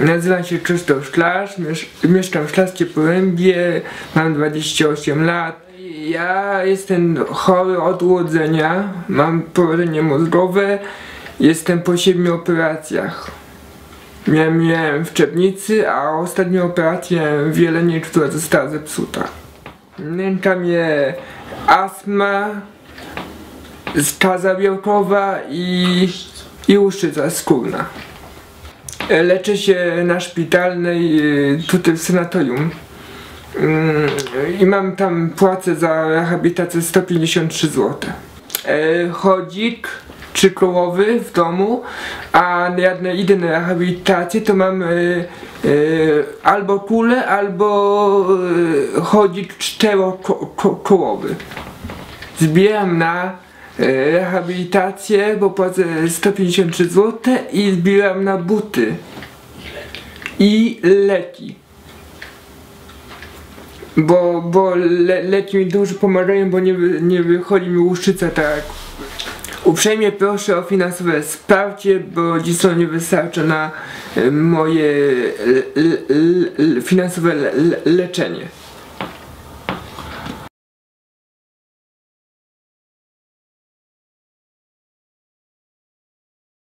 Nazywam się Krzysztof Szklarz, miesz mieszkam w Szklarskiej Porębie, mam 28 lat. Ja jestem chory od urodzenia, mam porażenie mózgowe, jestem po 7 operacjach. Miałem, miałem w Czepnicy, a ostatnią operację w Jelenie, która została zepsuta. Nęka mnie astma, skaza białkowa i, i łuszczyca skórna. E, Leczę się na szpitalnej y, tutaj w sanatorium. Mm, I mam tam płacę za rehabilitację 153 zł. E, Chodzik trzykołowy w domu, a jak idę na rehabilitację to mam e, e, albo kulę, albo e, chodzik czterokołowy. Zbieram na e, rehabilitację, bo płacę 153 zł i zbieram na buty i leki. Bo, bo le, leki mi dużo pomagają, bo nie, nie wychodzi mi łuszczyca tak. Uprzejmie proszę o finansowe wsparcie, bo dziś nie wystarcza na e, moje e, finansowe le, le, leczenie.